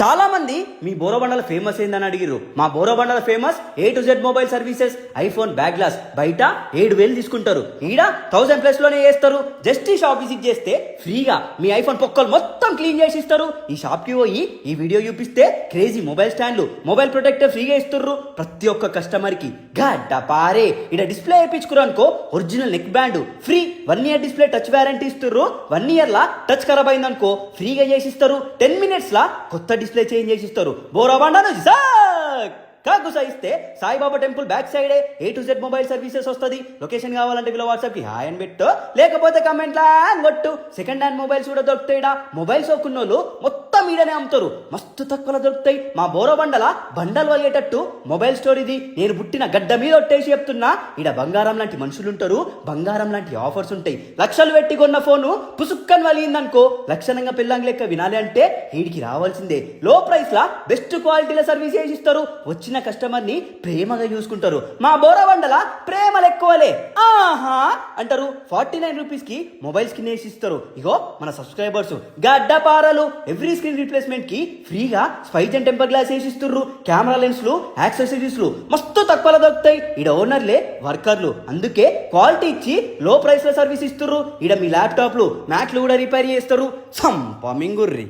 చాలామంది మీ బోరబండల ఫేమస్ ఏందని అడిగిర్రు. మా బోరబండల famous A to Z mobile services iPhone back glass బయట ఏడు వేలు తీసుకుంటారు. ఈడ థౌసండ్ ప్లస్లోనే చేస్తారు. జస్ట్ ఈ షాప్ విజిట్ చేస్తే ఫ్రీగా మీ ఐఫోన్ పొక్కలు మొత్తం క్లీన్ చేసి ఇస్తారు. ఈ షాప్కి పోయి ఈ వీడియో చూపిస్తే క్రేజీ మొబైల్ స్టాండ్లు మొబైల్ ప్రొటెక్టర్ ఫ్రీగా ఇస్తుర్రు ప్రతి ఒక్క కస్టమర్కి. గడ్డ పారే. ఇడ డిస్ప్లే వేయించుకురు అనుకో original neck band free one year display touch warranty ఇస్తుర్రు. One year లా టచ్ ఖరాబ్ అయిందనుకో ఫ్రీగా చేసి ఇస్తారు. టెన్ మినిట్స్ లా కొత్త డిస్ప్లే చేంజ్ చేసి ఇస్తారు. బోరాబండాను కాకుసా ఇస్తే సాయిబాబా టెంపుల్ బ్యాక్ సైడే A to Z mobile services వస్తుంది. లొకేషన్ కావాలంటే వీళ్ళ వాట్సాప్కి హాయ్ అని పెట్టు. లేకపోతే కమెంట్ లా అని కొట్టు. సెకండ్ హ్యాండ్ మొబైల్స్ కూడా దొరుకుతాయిడా? మొబైల్స్ ఒక్కున్నోళ్ళు మొత్తం మీడనే అమ్ముతారు. మస్తు తక్కువలో దొరుకుతాయి. మా బోరబండల బండలు వలిగేటట్టు మొబైల్ స్టోర్ ఇది నేను పుట్టిన గడ్డ మీద ఒట్టేసి చెప్తున్నా. ఈడ బంగారం లాంటి మనుషులు ఉంటారు. బంగారం లాంటి ఆఫర్స్ ఉంటాయి. లక్షలు పెట్టి కొన్న ఫోను పుసుక్కని వలిగిందనుకో లక్షణంగా పిల్లంగి లెక్క వినాలి అంటే వీడికి రావాల్సిందే. లో ప్రైస్ లా బెస్ట్ క్వాలిటీల సర్వీస్ చేసి ఇస్తారు. వచ్చిన కస్టమర్ని ప్రేమగా చూసుకుంటారు. మా బోరబండల ప్రేమలు ఎక్కువలే. ఆహా! అంటారు. ఫార్టీ నైన్ రూపీస్కి మొబైల్ స్క్రీన్ వేసి ఇస్తారు. ఇగో మన సబ్స్క్రైబర్స్. గడ్డపారలు ఎవ్రీ స్క్రీన్ రీప్లేస్మెంట్కి ఫ్రీగా స్పైజ్ అండ్ టెంపర్ గ్లాస్ వేసిస్తుర్రు కెమెరా లెన్స్లు యాక్సెసరీస్లు మస్తు తక్కువలో దొరుకుతాయి. ఈడ ఓనర్లే వర్కర్లు. అందుకే క్వాలిటీ ఇచ్చి లో ప్రైస్లో సర్వీస్ ఇస్తుర్రు. ఈడ మీ ల్యాప్టాప్లు మ్యాట్లు కూడా రిపేర్ చేస్తారు. సంపమింగుర్రి